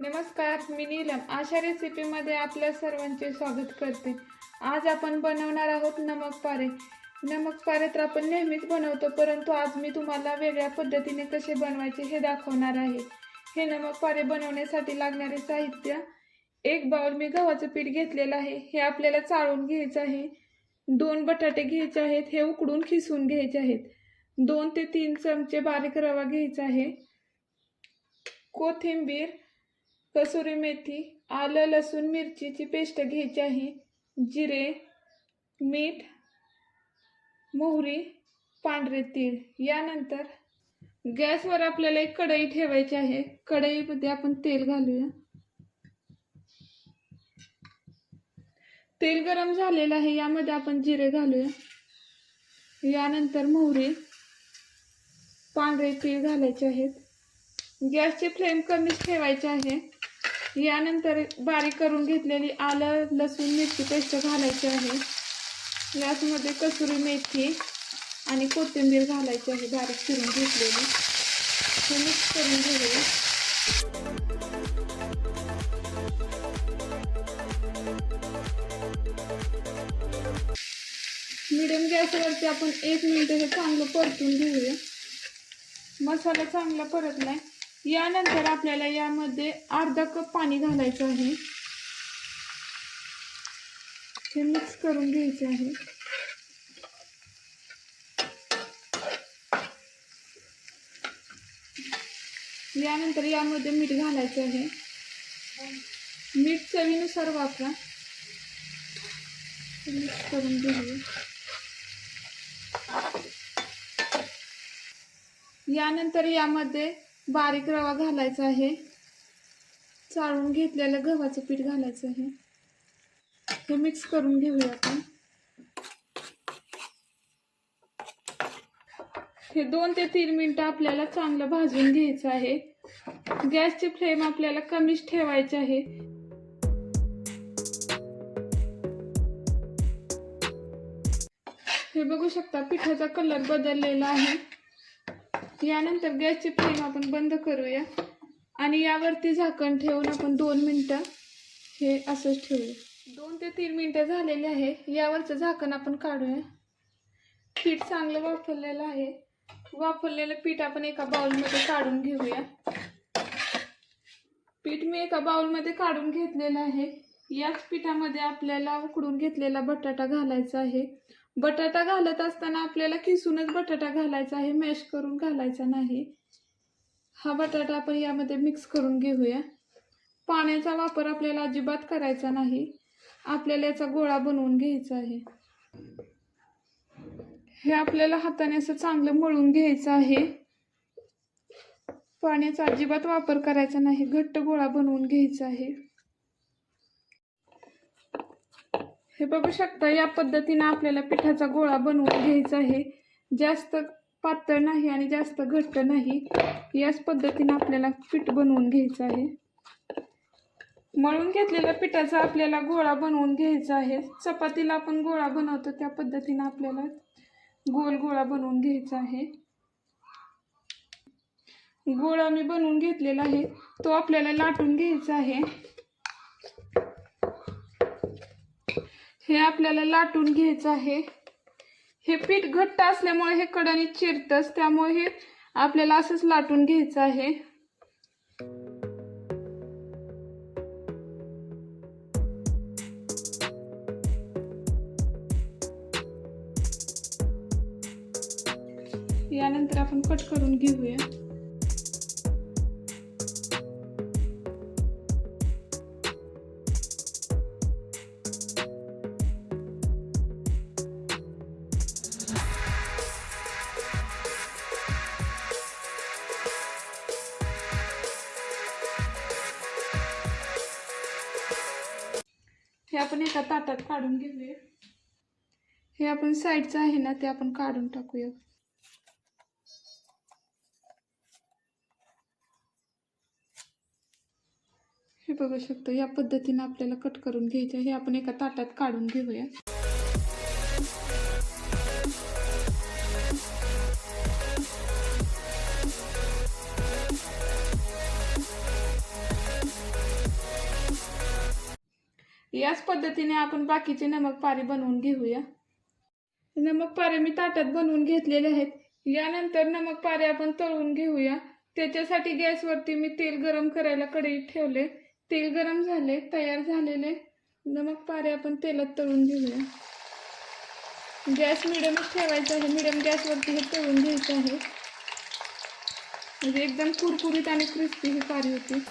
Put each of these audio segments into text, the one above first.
नमस्कार मी नीलम. आशा रेसिपीमध्ये आपल्या सर्वांचे स्वागत करते. आज आपण बनवणार आहोत नमक पारे. नमक पारे तर आपण नेहमीच बनवतो परंतु आज मी तुम्हाला वेगळ्या पद्धतीने कसे बनवायचे हे दाखवणार आहे. हे नमक पारे बनवण्यासाठी लागणारे साहित्य एक बाउल मी गव्हाचं पीठ घेतलेलं आहे. हे आपल्याला चाळून घ्यायचं आहे. दोन बटाटे घ्यायचे आहेत हे उकडून खिसून घ्यायचे आहेत. दोन ते तीन चमचे बारीक रवा घ्यायचा आहे. कोथिंबीर कसुरी मेथी आलं लसूण मिरचीची पेस्ट घ्यायची आहे. जिरे मीठ मोहरी पांढरे तीळ. यानंतर गॅसवर आपल्याला एक कढई ठेवायची आहे. कढईमध्ये आपण तेल घालूया. तेल गरम झालेलं आहे. यामध्ये आपण जिरे घालूया. यानंतर मोहरी पांढरे तीळ घालायचे आहेत. गॅसची फ्लेम कमीच ठेवायची आहे. यानंतर बारीक करून घेतलेली आलं लसूण मिरची पेस्ट घालायची आहे. याचमध्ये कसुरी मेथी आणि कोथिंबीर घालायची आहे बारीक चिरून घेतलेली. हे मिक्स करून घेऊया. मिडियम गॅसवरती आपण एक मिनिट हे चांगलं परतून घेऊया. मसाला चांगला परतलाय. यानंतर आपल्याला यामध्ये अर्धा कप पाणी घालायचं आहे. हे मिक्स करून घ्यायचे आहे. यानंतर यामध्ये मीठ घालायचं आहे. मीठ चवीनुसार वापरा. मिक्स करून घेऊया. यानंतर यामध्ये बारीक रवा घालायचा आहे. चाळून घेतलेलं गव्हाचं पीठ घालायचं आहे. हे मिक्स करून घेऊया आपण. हे दोन ते तीन मिनटं आपल्याला चांगलं भाजून घ्यायचं आहे. गॅसची फ्लेम आपल्याला कमीच ठेवायची आहे. हे बघू शकता पिठाचा कलर बदललेला आहे. यानंतर गॅसची फ्लेम आपण बंद करूया. आणि यावरती झाकण ठेवून आपण दोन मिनटं हे असंच ठेवूया. दोन ते तीन मिनटं झालेले आहे. यावरचं झाकण आपण काढूया. पीठ चांगलं वापरलेलं आहे. वापरलेलं पीठ आपण एका बाउलमध्ये काढून घेऊया. पीठ मी एका बाउलमध्ये काढून घेतलेलं आहे. याच पिठामध्ये आपल्याला उकडून घेतलेला बटाटा घालायचा आहे. बटाटा घालत असताना आपल्याला किसूनच बटाटा घालायचा आहे मॅश करून घालायचा नाही. हा बटाटा आपण यामध्ये मिक्स करून घेऊया. पाण्याचा वापर आपल्याला अजिबात करायचा नाही. आपल्याला याचा गोळा बनवून घ्यायचा आहे. हे आपल्याला हाताने असं चांगलं मळून घ्यायचं आहे. पाण्याचा अजिबात वापर करायचा नाही घट्ट गोळा बनवून घ्यायचा आहे. हे बघू शकता या पद्धतीनं आपल्याला पिठाचा गोळा बनवून घ्यायचा आहे. जास्त पातळ नाही आणि जास्त घट्ट नाही. याच पद्धतीनं आपल्याला पीठ बनवून घ्यायचं आहे. मळून घेतलेल्या पिठाचा आपल्याला गोळा बनवून घ्यायचा आहे. चपातीला आपण गोळा बनवतो त्या पद्धतीनं आपल्याला गोल गोळा बनवून घ्यायचा आहे. गोळा मी बनवून घेतलेला आहे. तो आपल्याला लाटून घ्यायचा आहे. हे आपल्याला लाटून घ्यायचं आहे. हे पीठ घट्ट असल्यामुळे हे कडाने चिरतच त्यामुळे हे आपल्याला असंच लाटून घ्यायचं आहे. यानंतर आपण कट करून घेऊया. हे आपण एका ताटात काढून घेऊया. हे आपण साईडचं आहे ना ते आपण काढून टाकूया. हे बघू शकतो या पद्धतीने आपल्याला कट करून घ्यायचं हे आपण एका ताटात काढून घेऊया. याच पद्धतीने आपण बाकीचे नमक पारे बनवून घेऊया. नमक पारे मी ताटात बनवून घेतलेले आहेत. यानंतर नमक पारे आपण तळून घेऊया. त्याच्यासाठी गॅसवरती मी तेल गरम करायला कढईत ठेवले. तेल गरम झाले तयार झालेले. नमक पारे आपण तेलात तळून घेऊया. गॅस मिडियमच ठेवायचा आहे. मिडियम गॅसवरती हे तळून घ्यायचं आहे. म्हणजे एकदम कुरकुरीत आणि क्रिस्पी ही पारी होती.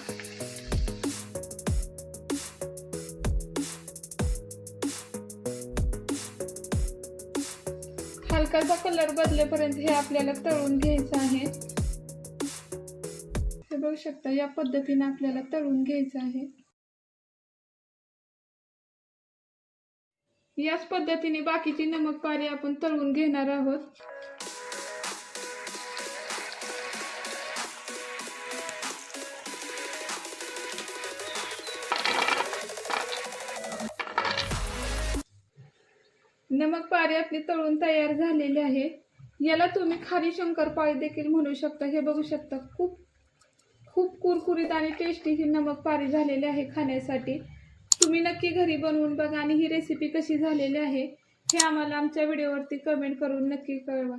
हलकासा कलर बदलेपर्यंत हे आपल्याला तळून घ्यायचं आहे. हे बघू शकता या पद्धतीने आपल्याला तळून घ्यायचं आहे. याच पद्धतीने बाकीची नमक पारी आपण तळून घेणार आहोत. नमक पारी आपली तळून तयार झालेली आहे. याला तुम्ही खारी शंकरपाळी देखील म्हणू शकता. हे बघू शकता खूप खूप कुरकुरीत आणि टेस्टी ही नमक पारी झालेली आहे खाण्यासाठी. तुम्ही नक्की घरी बनवून बघा आणि ही रेसिपी कशी झालेली आहे हे आम्हाला आमच्या व्हिडिओवरती कमेंट करून नक्की कळवा.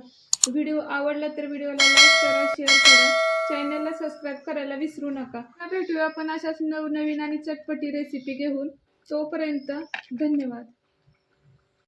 व्हिडिओ आवडला तर व्हिडिओला लाईक करा शेअर करा. चॅनलला सबस्क्राईब करायला विसरू नका. भेटूया आपण अशाच नवनवीन आणि चटपटी रेसिपी घेऊन. तोपर्यंत धन्यवाद.